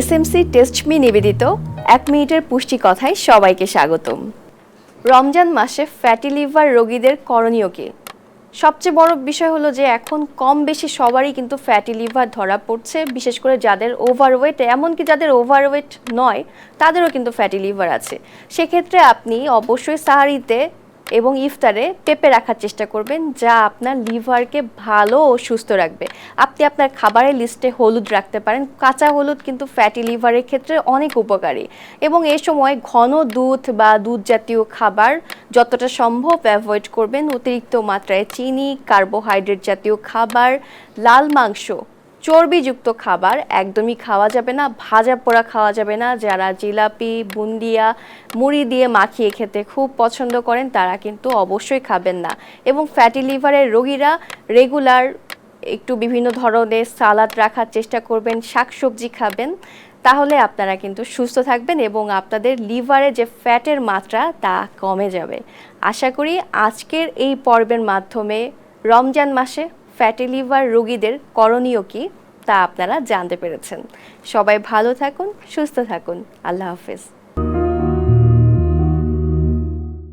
SMC test me নিবেদিত। এক মিনিটের পুষ্টি কথায় সবাইকে স্বাগতম। রমজান মাসে ফ্যাটি লিভার রোগীদের করণীয় কি? সবচেয়ে বড় বিষয় হলো যে এখন কম বেশি সবারই কিন্তু ফ্যাটি লিভার ধরা পড়ছে, বিশেষ করে যাদের ওভারওয়েট, এমনকি যাদের ওভারওয়েট নয়, তাদেরও কিন্তু ফ্যাটি লিভার আছে। সেক্ষেত্রে আপনি অবশ্যই সাহারিতে এবং ইফতারে পেঁপে রাখার চেষ্টা করবেন, যা আপনার লিভারকে ভালো ও সুস্থ রাখবে। আপনি আপনার খাবারের লিস্টে হলুদ রাখতে পারেন। কাঁচা হলুদ কিন্তু ফ্যাটি লিভারের ক্ষেত্রে অনেক উপকারী। এবং এ সময় ঘন দুধ বা দুধ জাতীয় খাবার যতটা সম্ভব অ্যাভয়েড করবেন। অতিরিক্ত মাত্রায় চিনি, কার্বোহাইড্রেট জাতীয় খাবার, লাল মাংস চর্বিযুক্ত খাবার, একদমই খাওয়া যাবে না, ভাজা পোড়া খাওয়া যাবে না। যারা জিলাপি, বুন্দিয়া, মুড়ি দিয়ে মাখিয়ে খেতে খুব পছন্দ করেন, তারা কিন্তু অবশ্যই খাবেন না। এবং ফ্যাটি লিভারের রোগীরা রেগুলার একটু বিভিন্ন ধরনের সালাদ রাখার চেষ্টা করবেন, শাকসবজি খাবেন। তাহলে আপনারা কিন্তু সুস্থ থাকবেন এবং আপনাদের লিভারে যে ফ্যাটের মাত্রা, তা কমে যাবে। আশা করি আজকের এই পর্বের মাধ্যমে রমজান মাসে ফ্যাটি লিভার রোগীদের করণীয় কী তা আপনারা জানতে পেরেছেন। সবাই ভালো থাকুন, সুস্থ থাকুন। আল্লাহ হাফেজ।